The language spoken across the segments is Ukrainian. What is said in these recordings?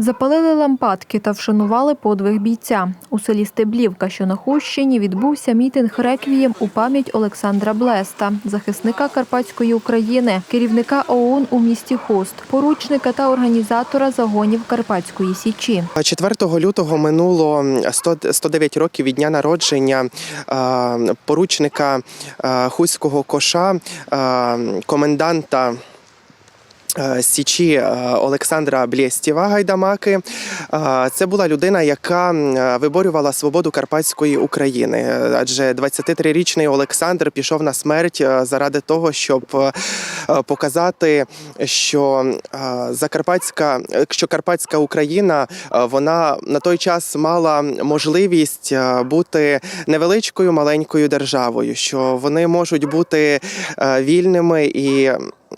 Запалили лампадки та вшанували подвиг бійця. У селі Стеблівка, що на Хущині, відбувся мітинг реквієм у пам'ять Олександра Блеста, захисника Карпатської України, керівника ОУН у місті Хуст, поручника та організатора загонів Карпатської Січі. 4 лютого минуло 100 109 років від дня народження е, поручника е, Хуського коша, е, коменданта. Е, Січі е, Олександра Блєстєва Гайдамаки. Е, Це була людина, яка виборювала свободу Карпатської України. Адже 23-річний Олександр пішов на смерть заради того, щоб показати, що Закарпатська, що Карпатська Україна вона на той час мала можливість бути невеличкою маленькою державою, що вони можуть бути вільними і.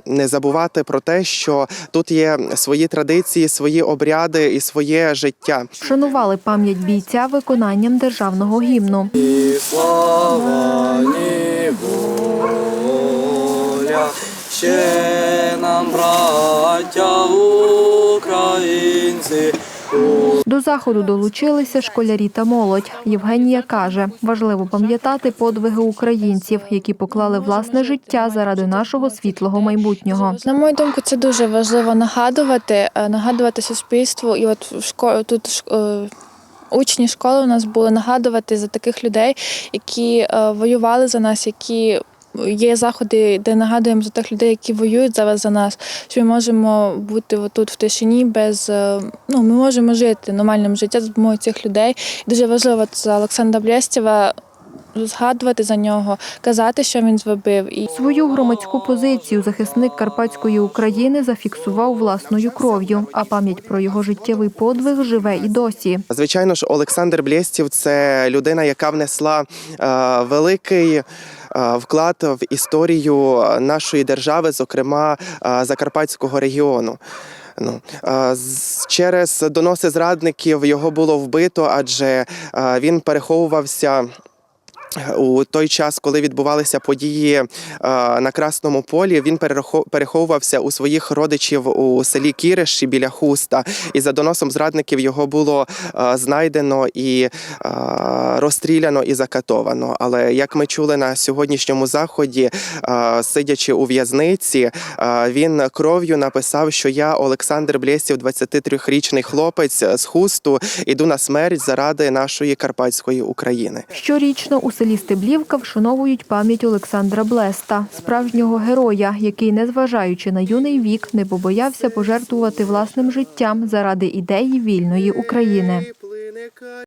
Не забувати про те, що тут є свої традиції, свої обряди і своє життя. Шанували пам'ять бійця виконанням державного гімну. І слава, ні воля, ще нам, браття українці, До заходу долучилися школярі та молодь. Євгенія каже, важливо пам'ятати подвиги українців, які поклали власне життя заради нашого світлого майбутнього. На мою думку, це дуже важливо нагадувати, е, нагадувати суспільству. І от в школі тут е, учні школи у нас були нагадувати за таких людей, які е, воювали за нас, які. Є заходи, де нагадуємо за тих людей, які воюють зараз за нас, що ми можемо бути тут в тишині без е, ну ми можемо жити нормальним життям з допомогою цих людей. Дуже важливо за Олександра Блєстєва згадувати за нього, казати, що він зробив, і Свою громадську позицію захисник Карпатської України зафіксував власною кров'ю, а пам'ять про його життєвий подвиг живе і досі. Звичайно ж, Олександр Блєстів це людина, яка внесла е, великий. Е, Вклад в історію нашої держави, зокрема е, Закарпатського регіону. Ну е, через доноси зрадників його було вбито, адже він переховувався. У той час, коли відбувалися події е, на Красному полі, він переховувався у своїх родичів у селі Кіриші біля Хуста, і за доносом зрадників його було е, знайдено і е, розстріляно і закатовано. Але як ми чули на сьогоднішньому заході, сидячи у в'язниці, він кров'ю написав, що я Олександр Блєстів, 23-річний хлопець з хусту, іду на смерть заради нашої карпатської України. Щорічно у селі Стеблівка вшановують пам'ять Олександра Блеста, справжнього героя, який, незважаючи на юний вік, не побоявся пожертвувати власним життям заради ідеї вільної України.